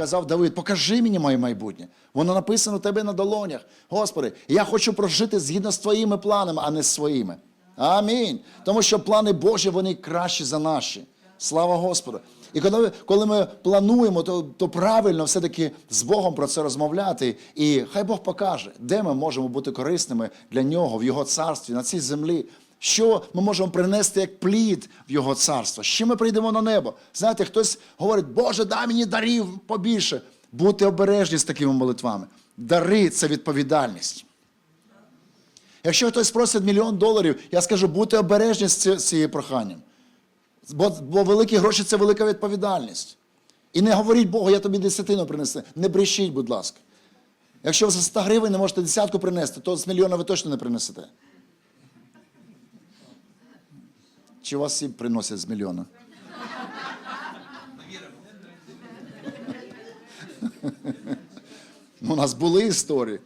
казав Давид, покажи мені моє майбутнє. Воно написано у тебе на долонях. Господи, я хочу прожити згідно з твоїми планами, а не з своїми. Амінь. Тому що плани Божі, вони кращі за наші. Слава Господу. І коли, коли ми плануємо, то, то правильно все-таки з Богом про це розмовляти. І хай Бог покаже, де ми можемо бути корисними для нього, в Його царстві, на цій землі. Що ми можемо принести як плід в Його царство? Чим ми прийдемо на небо? Знаєте, хтось говорить, Боже, дай мені дарів побільше. Будьте обережні з такими молитвами. Дари це відповідальність. Якщо хтось просить мільйон доларів, я скажу, будьте обережні з цією проханням. Бо, бо великі гроші це велика відповідальність. І не говоріть Богу, я тобі десятину принесу. Не брешіть, будь ласка. Якщо ви за 100 гривень не можете десятку принести, то з мільйона ви точно не принесете. Чи вас всі приносять з мільйона? Ну, У нас були історії.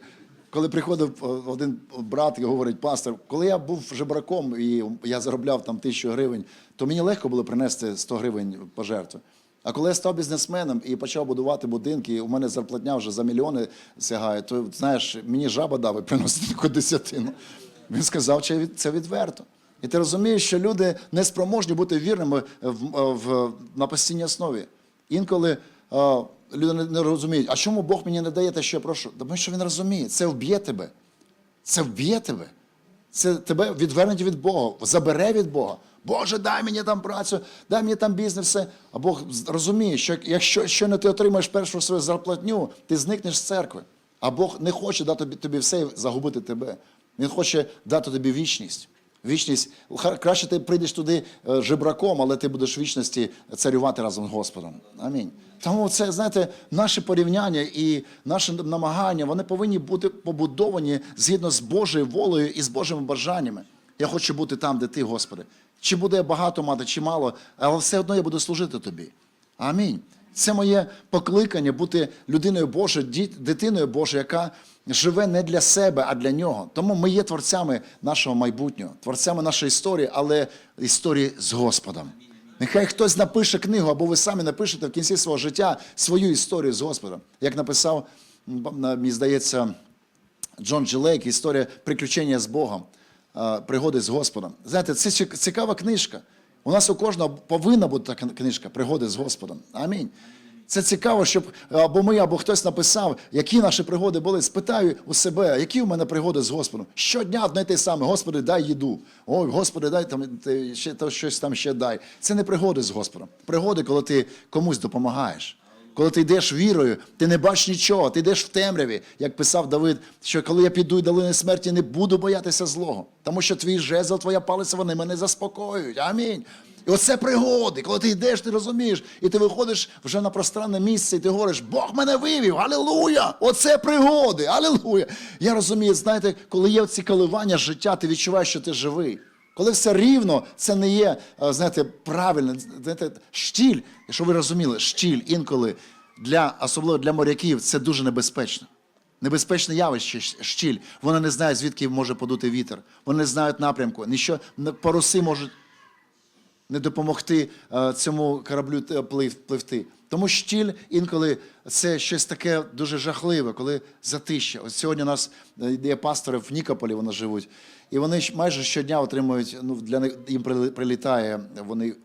Коли приходив е, один брат і говорить, пастор, коли я був жебраком і я заробляв там тисячу гривень, то мені легко було принести 100 гривень пожертви. А коли я став бізнесменом і почав будувати будинки, і у мене зарплатня вже за мільйони сягає, то знаєш, мені жаба дав приносити таку десятину. Він сказав, що це відверто. І ти розумієш, що люди не спроможні бути вірними в, в, на постійній основі. Інколи е, люди не, не розуміють, а чому Бог мені не дає те, що я прошу? Тому що він розуміє, це вб'є тебе. Це вб'є тебе. Це тебе відвернуть від Бога, забере від Бога. Боже, дай мені там працю, дай мені там бізнес. все. А Бог розуміє, що якщо щойно ти отримаєш першу свою зарплатню, ти зникнеш з церкви. А Бог не хоче дати тобі все і загубити тебе. Він хоче дати тобі вічність. Вічність, краще ти прийдеш туди е, жебраком, але ти будеш в вічності царювати разом з Господом. Амінь. Тому це, знаєте, наші порівняння і наші намагання, вони повинні бути побудовані згідно з Божою волею і з Божими бажаннями. Я хочу бути там, де ти, Господи. Чи буде я багато мати, чи мало, але все одно я буду служити тобі. Амінь. Це моє покликання бути людиною Божою, дитиною Божою, яка живе не для себе, а для нього. Тому ми є творцями нашого майбутнього, творцями нашої історії, але історії з Господом. Нехай хтось напише книгу, або ви самі напишете в кінці свого життя свою історію з Господом. Як написав, мені здається, Джон Джі Лейк, історія приключення з Богом, пригоди з Господом. Знаєте, це цікава книжка. У нас у кожного повинна бути така книжка пригоди з Господом. Амінь. Це цікаво, щоб або ми, або хтось написав, які наші пригоди були. Спитаю у себе, які у мене пригоди з Господом. Щодня одне те саме. Господи, дай їду. Ой, Господи, дай там ще то щось там ще дай. Це не пригоди з Господом. Пригоди, коли ти комусь допомагаєш. Коли ти йдеш вірою, ти не бачиш нічого, ти йдеш в темряві, як писав Давид, що коли я піду й долини смерті, не буду боятися злого, тому що твій жезл, твоя палиця, вони мене заспокоюють. Амінь. І оце пригоди, коли ти йдеш, ти розумієш, і ти виходиш вже на пространне місце, і ти говориш, Бог мене вивів, алілуя! Оце пригоди, алілуя! Я розумію, знаєте, коли є ці коливання життя, ти відчуваєш, що ти живий. Коли все рівно, це не є, е, знаєте, правильно, знаєте, штіль, якщо ви розуміли, штіль інколи для, особливо для моряків, це дуже небезпечно. Небезпечне явище Щіль. Вони не знають, звідки може подути вітер. Вони не знають напрямку. Ніщо паруси можуть не допомогти е, цьому кораблю пливти. Тому штіль інколи це щось таке дуже жахливе, коли затища. Ось сьогодні у нас е, є пастори в Нікополі, вони живуть, і вони майже щодня отримують. Ну для них їм прилітає. Вони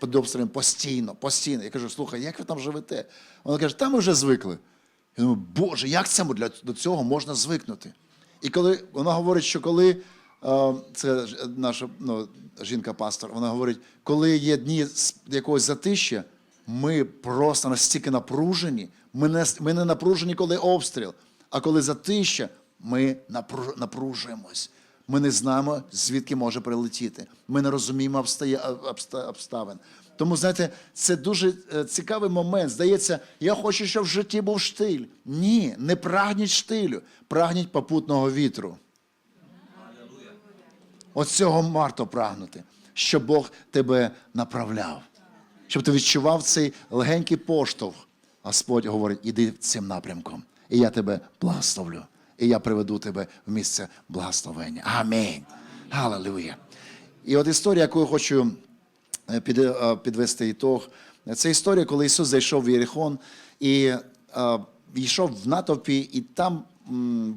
під обстрілом постійно, постійно. Я кажу, слухай, як ви там живете? Вони кажуть, та ми вже звикли. Я думаю, Боже, як це для до цього можна звикнути? І коли вона говорить, що коли це е, наша ну, жінка-пастор, вона говорить, коли є дні якогось затища, ми просто настільки напружені, ми не, ми не напружені, коли обстріл, а коли затища, ми напру- напружуємось. Ми не знаємо, звідки може прилетіти. Ми не розуміємо обстає- обста- обставин. Тому, знаєте, це дуже е, цікавий момент. Здається, я хочу, щоб в житті був штиль. Ні, не прагніть штилю, прагніть попутного вітру. От цього варто прагнути, щоб Бог тебе направляв, щоб ти відчував цей легенький поштовх. Господь говорить, іди цим напрямком, і я тебе благословлю, і я приведу тебе в місце благословення. Амінь. Галилуя. І от історія, яку я хочу е, е, підвести ітог, це історія, коли Ісус зайшов в Єрихон, і е, йшов в натовпі, і там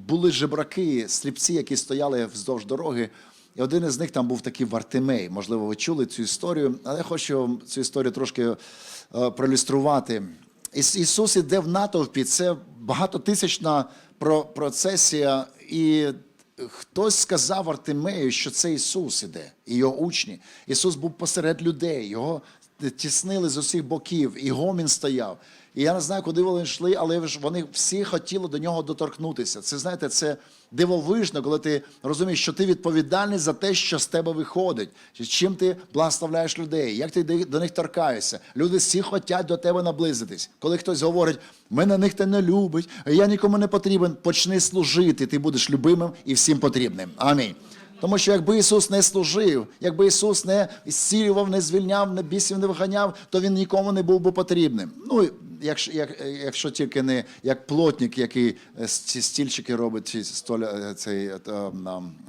були жебраки, сліпці, які стояли вздовж дороги. І один із них там був такий Вартимей. Можливо, ви чули цю історію, але я хочу цю історію трошки е, проілюструвати. Іс- Ісус іде в натовпі, це багатотисячна про- процесія, і хтось сказав Артемею, що це Ісус іде, і його учні. Ісус був посеред людей, його тіснили з усіх боків, і гомін стояв. І я не знаю, куди вони йшли, але вони всі хотіли до нього доторкнутися. Це знаєте, це дивовижно, коли ти розумієш, що ти відповідальний за те, що з тебе виходить, чим ти благословляєш людей, як ти до них торкаєшся. Люди всі хочуть до тебе наблизитись. Коли хтось говорить, мене ніхто не любить, я нікому не потрібен, почни служити, ти будеш любимим і всім потрібним. Амінь. Тому що якби Ісус не служив, якби Ісус не зцілював, не звільняв, не бісів не виганяв, то Він нікому не був би потрібним. Ну, якщо, як, якщо тільки не як плотник, який е, ці стільчики робить, чи столя, е, цей е,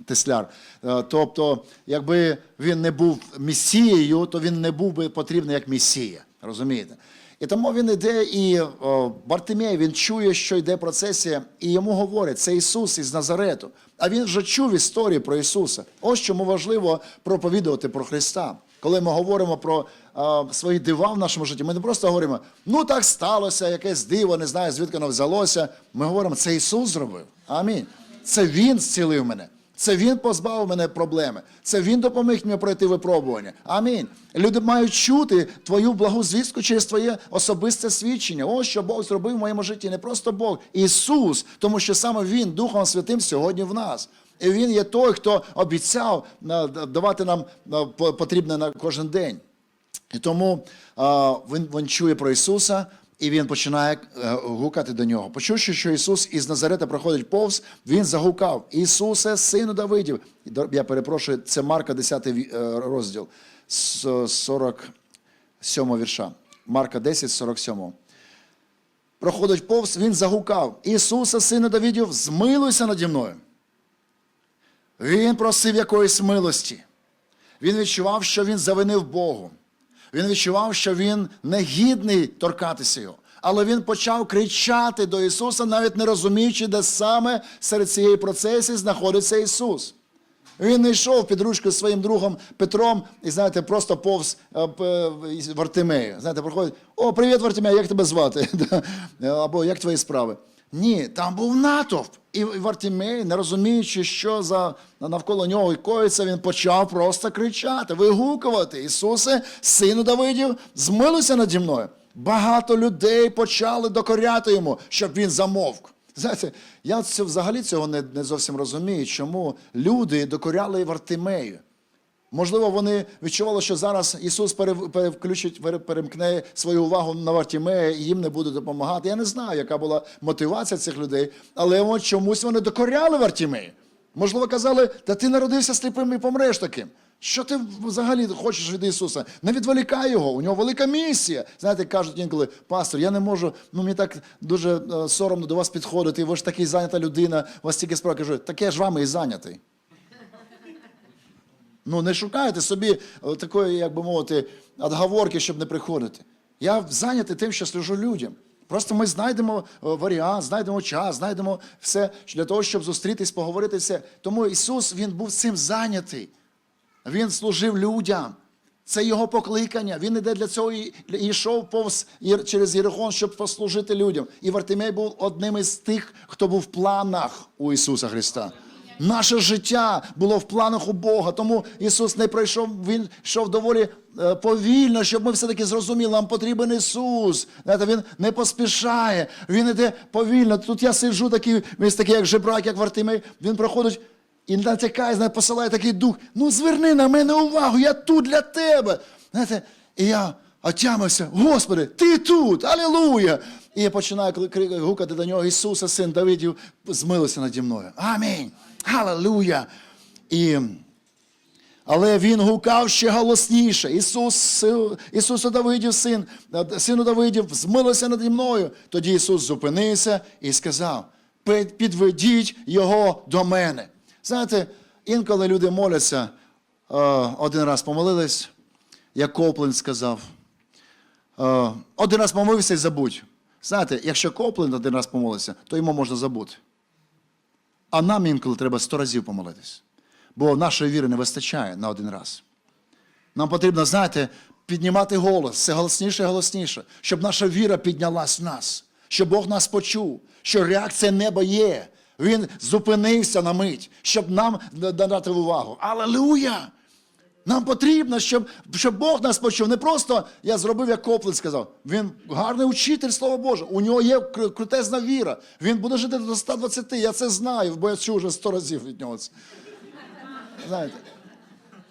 тесляр. Тобто, якби він не був месією, то він не був би потрібний як месія. Розумієте? І тому він іде, і о, Бартимей, він чує, що йде процесія, і йому говорять, це Ісус із Назарету. А він вже чув історії про Ісуса. Ось чому важливо проповідувати про Христа. Коли ми говоримо про а, свої дива в нашому житті, ми не просто говоримо, ну так сталося, якесь диво, не знаю, звідки воно взялося. Ми говоримо, це Ісус зробив. Амінь. Це Він зцілив мене. Це він позбавив мене проблеми. Це він допоміг мені пройти випробування. Амінь. Люди мають чути твою благу звістку через твоє особисте свідчення. Ось що Бог зробив в моєму житті. Не просто Бог, Ісус, тому що саме Він Духом Святим сьогодні в нас. І Він є той, хто обіцяв давати нам потрібне на кожен день. І тому він, він чує про Ісуса, і він починає е, гукати до нього. Почувши, що Ісус із Назарета проходить повз, він загукав: Ісусе, сину Давидів. Я перепрошую, це Марка 10 е, розділ, 47 вірша. Марка 10, 47. Проходить повз, він загукав: Ісусе, сину Давидів, змилуйся наді мною. Він просив якоїсь милості. Він відчував, що він завинив Богу. Він відчував, що він негідний торкатися його. Але він почав кричати до Ісуса, навіть не розуміючи, де саме серед цієї процесії знаходиться Ісус. Він не йшов під ручку зі своїм другом Петром і, знаєте, просто повз е, п- Вартимею. Знаєте, проходить: О, привіт, Вартимей, як тебе звати? Або як твої справи? Ні, там був натовп. І Вартимей, не розуміючи, що за навколо нього коїться, він почав просто кричати, вигукувати: Ісусе, сину Давидів, змилуйся наді мною. Багато людей почали докоряти йому, щоб він замовк. Знаєте, я взагалі цього не, не зовсім розумію, чому люди докоряли Вартимею. Можливо, вони відчували, що зараз Ісус переключить, перемкне свою увагу на Вартімея і їм не буде допомагати. Я не знаю, яка була мотивація цих людей, але от чомусь вони докоряли Вартімею. Можливо, казали, та ти народився сліпим і помреш таким. Що ти взагалі хочеш від Ісуса? Не відволікай його, у нього велика місія. Знаєте, кажуть інколи, пастор, я не можу, ну мені так дуже е, соромно до вас підходити, ви ж такий зайнята людина, вас тільки справа кажу, так я ж вами і зайнятий. Ну, не шукайте собі е, такої, як би мовити, отговорки, щоб не приходити. Я зайнятий тим, що служу людям. Просто ми знайдемо е, варіант, знайдемо час, знайдемо все для того, щоб зустрітись, поговорити все. Тому Ісус Він був цим зайнятий. Він служив людям. Це його покликання. Він іде для цього і йшов повз через Єрихон, щоб послужити людям. І Вартимей був одним із тих, хто був в планах у Ісуса Христа. Наше життя було в планах у Бога. Тому Ісус не пройшов, Він йшов доволі е, повільно, щоб ми все-таки зрозуміли, нам потрібен Ісус. Знаєте, Він не поспішає, Він іде повільно. Тут я сиджу такий, такий, як жебрак, як Вартимей. Він проходить і натякає, знає, посилає такий дух. Ну зверни на мене увагу, я тут для тебе. Знаєте, і я отямився, Господи, ти тут, алілуя! І я починаю гукати до нього Ісуса, син Давидів, змилися наді мною. Амінь. Алілуя! І але він гукав ще голосніше. Ісус, Ісусу Давидів, син, сину Давидів, змилися наді мною. Тоді Ісус зупинився і сказав: підведіть його до мене. Знаєте, інколи люди моляться, один раз помолились, як Коплин сказав. Е, Один раз помолився і забудь. Знаєте, якщо Коплен один раз помолився, то йому можна забути. А нам інколи треба сто разів помолитись. Бо нашої віри не вистачає на один раз. Нам потрібно, знаєте, піднімати голос все голосніше і голосніше, щоб наша віра піднялась в нас, щоб Бог нас почув, що реакція неба є. Він зупинився на мить, щоб нам дати увагу. Алелуя! Нам потрібно, щоб, щоб Бог нас почув. Не просто я зробив, як Коплен сказав. Він гарний учитель, Слова Боже. У нього є крутезна віра. Він буде жити до 120. Я це знаю, бо я чув вже 100 разів від нього. Знаєте.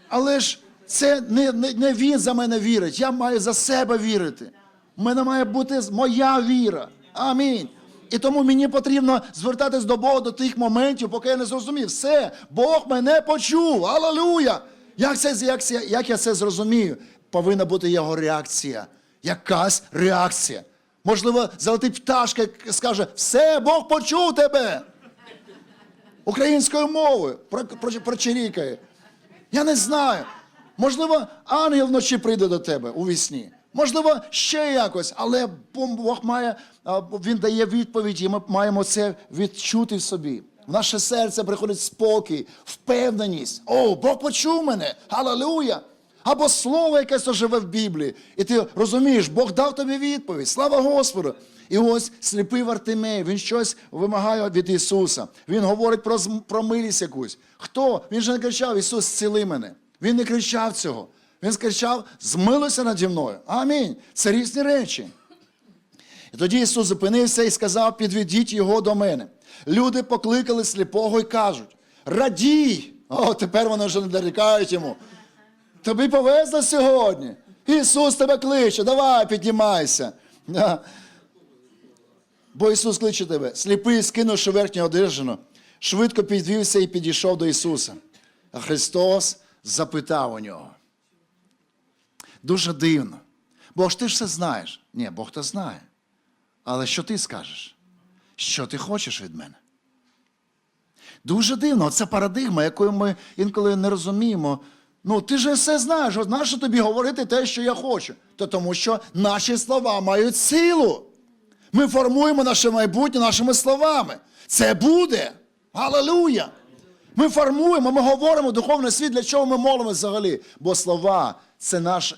Але ж це не, не, не він за мене вірить. Я маю за себе вірити. У мене має бути моя віра. Амінь. І тому мені потрібно звертатись до Бога до тих моментів, поки я не зрозумів. Все, Бог мене почув. Алелуя! Як, це, як, як я це зрозумію? Повинна бути його реакція. Якась реакція. Можливо, залетить пташка скаже: все, Бог почув тебе українською мовою про- про- прочирікає. Я не знаю. Можливо, ангел вночі прийде до тебе у вісні. Можливо, ще якось, але Бог має, він дає відповідь, і ми маємо це відчути в собі. В наше серце приходить спокій, впевненість. О, Бог почув мене! Халилуя! Або слово якесь оживе в Біблії. І ти розумієш, Бог дав тобі відповідь. Слава Господу! І ось сліпий Вартимей, він щось вимагає від Ісуса. Він говорить про, про милість якусь. Хто? Він же не кричав, Ісус, зціли мене. Він не кричав цього. Він кричав, змилуйся наді мною. Амінь. Це різні речі. І тоді Ісус зупинився і сказав: підведіть його до мене. Люди покликали сліпого і кажуть: радій! О, тепер вони вже не дорікають йому. Тобі повезло сьогодні. Ісус тебе кличе, давай піднімайся. Бо Ісус кличе тебе. Сліпий, скинувши верхню одежину, швидко підвівся і підійшов до Ісуса. А Христос запитав у нього. Дуже дивно. Бо ж ти ж все знаєш. Ні, Бог то знає. Але що ти скажеш? Що ти хочеш від мене? Дуже дивно, це парадигма, якою ми інколи не розуміємо. Ну, ти же все знаєш, нащо тобі говорити те, що я хочу? То тому що наші слова мають силу. Ми формуємо наше майбутнє нашими словами. Це буде. Алелуя! Ми формуємо, ми говоримо духовний світ, для чого ми молимося взагалі? Бо слова це наш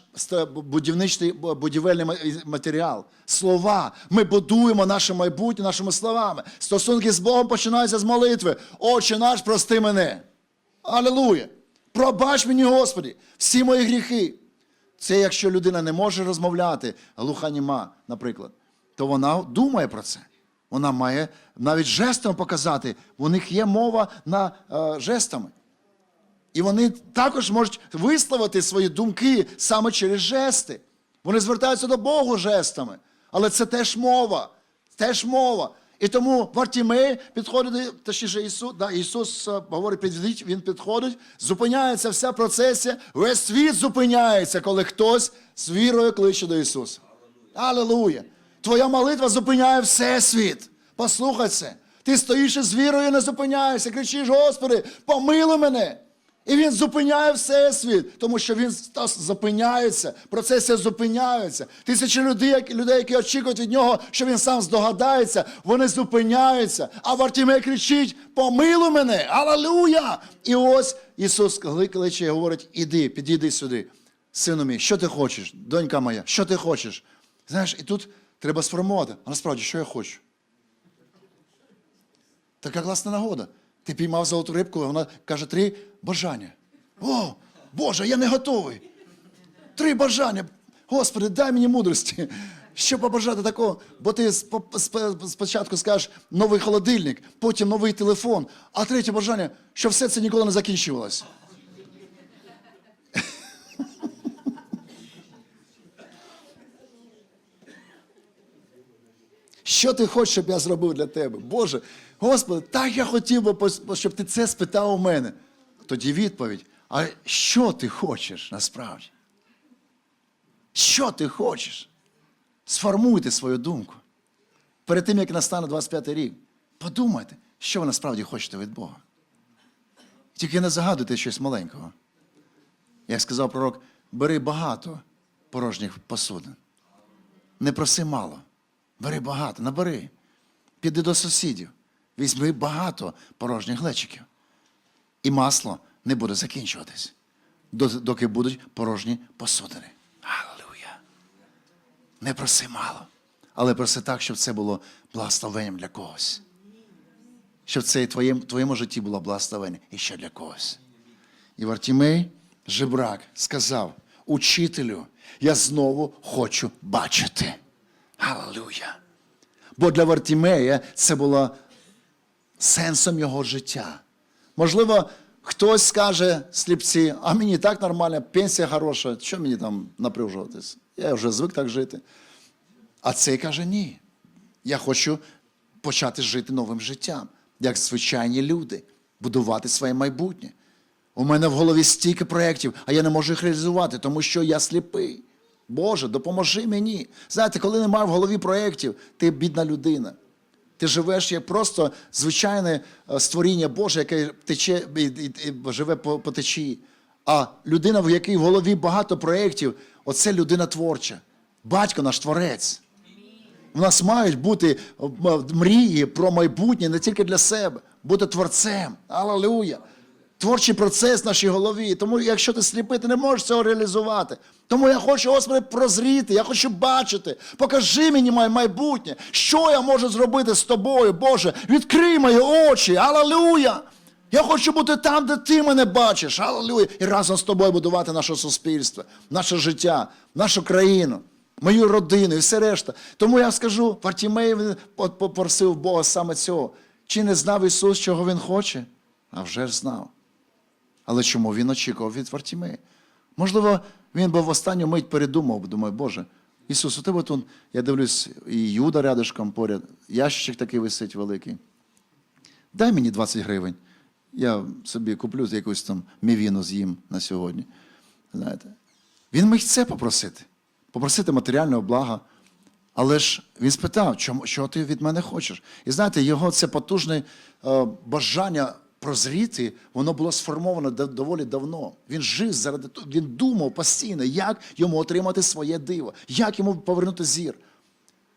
будівничний будівельний матеріал. Слова. Ми будуємо наше майбутнє нашими словами. Стосунки з Богом починаються з молитви. Отче наш, прости мене. Алілуя! Пробач мені, Господи, всі мої гріхи. Це якщо людина не може розмовляти, глуханіма, наприклад, то вона думає про це. Вона має навіть жестом показати. У них є мова на е, жестами. І вони також можуть висловити свої думки саме через жести. Вони звертаються до Богу жестами. Але це теж мова. Теж мова. І тому Вартімей підходить, точніше Ісус, да, Ісус е, говорить, підійдіть, він підходить, зупиняється вся процесія, весь світ зупиняється, коли хтось з вірою кличе до Ісуса. Аллилуйя! Твоя молитва зупиняє всесвіт. Послухай це. Ти стоїш із вірою не зупиняєшся, кричиш, Господи, помилуй мене. І він зупиняє всесвіт, тому що він зупиняється, процеси зупиняються. Тисячі людей, людей, які очікують від нього, що він сам здогадається, вони зупиняються. А Вартімей кричить: помилуй мене! Аллилуйя! І ось Ісус кличе і говорить: іди, підійди сюди. Сину мій, що ти хочеш? Донька моя, що ти хочеш? Знаєш, і тут треба сформувати. А насправді, що я хочу? Така класна нагода. Ти піймав золоту рибку, а вона каже три бажання. О, Боже, я не готовий. Три бажання. Господи, дай мені мудрості. Що побажати такого? Бо ти спо- спо- спочатку скажеш новий холодильник, потім новий телефон, а третє бажання, щоб все це ніколи не закінчувалося. Що ти хочеш, щоб я зробив для тебе? Боже, Господи, так я хотів би, щоб ти це спитав у мене. Тоді відповідь: а що ти хочеш насправді? Що ти хочеш? Сформуйте свою думку. Перед тим, як настане 25 рік, подумайте, що ви насправді хочете від Бога. Тільки не загадуйте щось маленького. Як сказав пророк, бери багато порожніх посудин. Не проси мало. Бери багато, набери. Піди до сусідів. Візьми багато порожніх глечиків. І масло не буде закінчуватись, доки будуть порожні посудини. Аллилуйя. Не проси мало, але проси так, щоб це було благословенням для когось. Щоб це і твоєму, твоєму житті було благословення і ще для когось. І Вартімей, жебрак, сказав: Учителю, я знову хочу бачити. Аллилуйя. Бо для Вартімея це було сенсом його життя. Можливо, хтось скаже сліпці, а мені так нормально, пенсія хороша, що мені там напружуватись? Я вже звик так жити. А цей каже: ні. Я хочу почати жити новим життям, як звичайні люди, будувати своє майбутнє. У мене в голові стільки проєктів, а я не можу їх реалізувати, тому що я сліпий. Боже, допоможи мені. Знаєте, коли немає в голові проєктів, ти бідна людина. Ти живеш як просто звичайне е, створіння Боже, яке тече і, і, і живе по, по течії. А людина, в якій в голові багато проєктів, оце людина творча. Батько наш творець. У нас мають бути е, мрії про майбутнє не тільки для себе, бути творцем. Аллилуйя. Творчий процес в нашій голові. Тому, якщо ти сліпий, ти не можеш цього реалізувати. Тому я хочу, Господи, прозріти, я хочу бачити. Покажи мені моє майбутнє. Що я можу зробити з тобою, Боже? Відкрий мої очі. Аллилуйя. Я хочу бути там, де ти мене бачиш. Аллилуйя. І разом з тобою будувати наше суспільство, наше життя, нашу країну мою родину і все решта. Тому я скажу, Вартімей попросив Бога саме цього. Чи не знав Ісус, чого Він хоче? А вже ж знав. Але чому він очікував від Вартімея? Можливо, він би в останню мить передумав, думаю, Боже, Ісус, у тебе тут, я дивлюсь, і Юда рядышком поряд, ящичок такий висить великий. Дай мені 20 гривень. Я собі куплю якусь там мівіну з'їм на сьогодні. Знаєте. Він міг це попросити, попросити матеріального блага. Але ж він спитав, чому, що ти від мене хочеш? І знаєте, його це потужне е, бажання прозріти, воно було сформовано доволі давно. Він жив заради того, він думав постійно, як йому отримати своє диво, як йому повернути зір.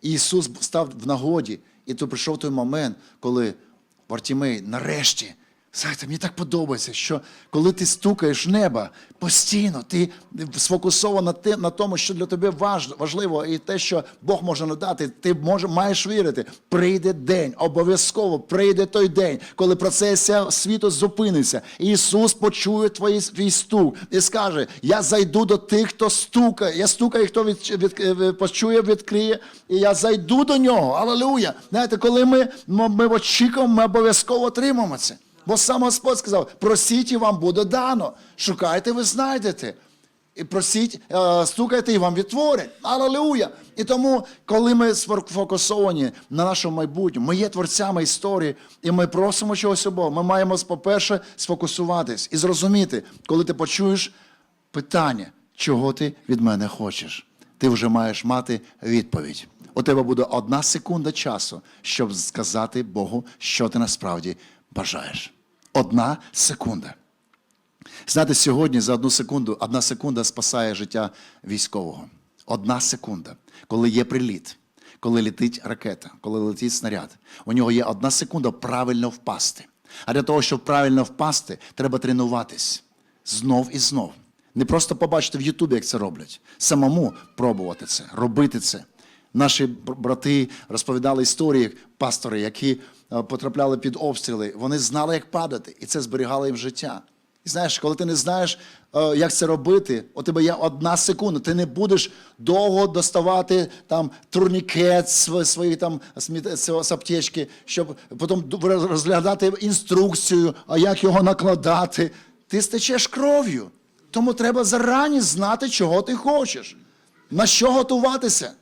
І Ісус став в нагоді, і то прийшов той момент, коли Вартімей нарешті. Знаєте, мені так подобається, що коли ти стукаєш в небо постійно, ти сфокусований на, тому, що для тебе важ- важливо, і те, що Бог може надати, ти може, маєш вірити. Прийде день, обов'язково прийде той день, коли процесія світу зупиниться. Ісус почує твої, твій стук і скаже: Я зайду до тих, хто стукає. Я стукаю, хто від, від, від, почує, відкриє, і я зайду до нього. Алелуя! Знаєте, коли ми, ми, ми очікуємо, ми обов'язково отримаємо це. Бо сам Господь сказав: просіть і вам буде дано. Шукайте, ви знайдете. І просіть, е, стукайте і вам відтворять. Алелуя! І тому, коли ми сфокусовані на нашому майбутньому, ми є творцями історії, і ми просимо чогось у Бога, ми маємо, по-перше, сфокусуватись і зрозуміти, коли ти почуєш питання, чого ти від мене хочеш, ти вже маєш мати відповідь. У тебе буде одна секунда часу, щоб сказати Богу, що ти насправді бажаєш. Одна секунда. Знаєте, сьогодні за одну секунду, одна секунда спасає життя військового. Одна секунда, коли є приліт, коли летить ракета, коли летить снаряд. У нього є одна секунда правильно впасти. А для того, щоб правильно впасти, треба тренуватись знов і знов. Не просто побачити в Ютубі, як це роблять, самому пробувати це, робити це. Наші брати розповідали історії, пастори, які е, потрапляли під обстріли. Вони знали, як падати, і це зберігало їм життя. І знаєш, коли ти не знаєш, е, як це робити, у тебе є одна секунда. Ти не будеш довго доставати там турнікет св- свої там з аптечки, щоб потім розглядати інструкцію, а як його накладати. Ти стечеш кров'ю. Тому треба зарані знати, чого ти хочеш, на що готуватися.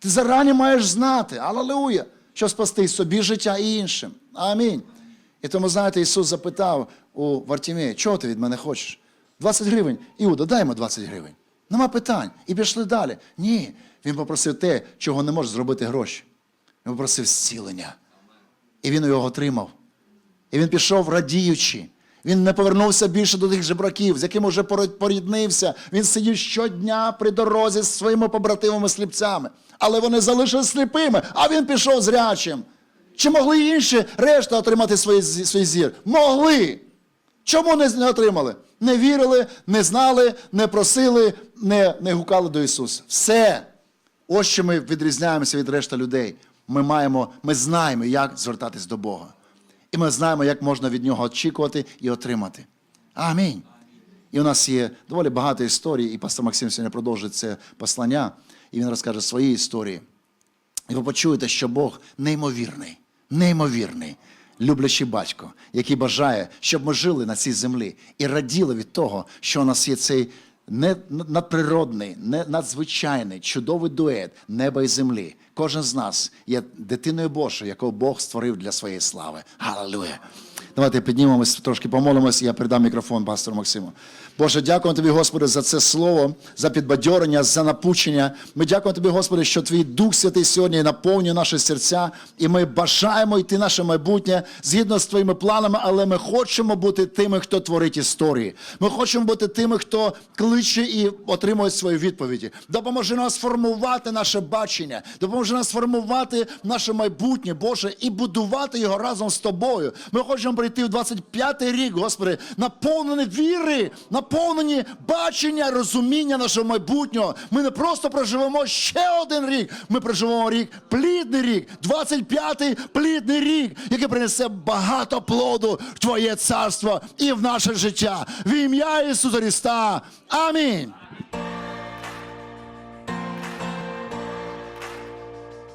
Ти зарані маєш знати, алелуя, щоб спасти собі життя і іншим. Амінь. І тому, знаєте, Ісус запитав у Вартімея, чого ти від мене хочеш? 20 гривень. Іуда, дай йому 20 гривень. Нема питань. І пішли далі. Ні. Він попросив те, чого не може зробити гроші. Він попросив зцілення. І він його отримав. І він пішов радіючи. Він не повернувся більше до тих жебраків, з якими вже поріднився. Він сидів щодня при дорозі з своїми побратимами сліпцями. Але вони залишились сліпими, а він пішов зрячим. Чи могли інші решта отримати свій, свій зір? Могли. Чому не, не отримали? Не вірили, не знали, не просили, не, не гукали до Ісуса. Все. Ось що ми відрізняємося від решти людей. Ми маємо, ми знаємо, як звертатись до Бога. І ми знаємо, як можна від нього очікувати і отримати. Амінь. І у нас є доволі багато історій, і пастор Максим сьогодні продовжить це послання, і він розкаже свої історії. І ви почуєте, що Бог неймовірний, неймовірний, люблячий батько, який бажає, щоб ми жили на цій землі і раділи від того, що у нас є цей не надприродний, не надзвичайний, чудовий дует неба і землі. Кожен з нас є дитиною Божою, якого Бог створив для своєї слави. Галилуя! Давайте піднімемось, трошки помолимось, і я передам мікрофон пастору Максиму. Боже, дякую тобі, Господи, за це слово, за підбадьорення, за напучення. Ми дякуємо тобі, Господи, що твій Дух Святий сьогодні наповнює наші серця, і ми бажаємо йти наше майбутнє згідно з твоїми планами, але ми хочемо бути тими, хто творить історії. Ми хочемо бути тими, хто кличе і отримує свої відповіді. Допоможи нас формувати наше бачення, допоможи нас формувати наше майбутнє, Боже, і будувати його разом з тобою. Ми хочемо прийти в 25-й рік, Господи, наповнені віри, наповнені бачення, розуміння нашого майбутнього. Ми не просто проживемо ще один рік. Ми проживемо рік, плідний рік, 25-й плідний рік, який принесе багато плоду в Твоє царство і в наше життя. В ім'я Ісуса Христа. Амінь.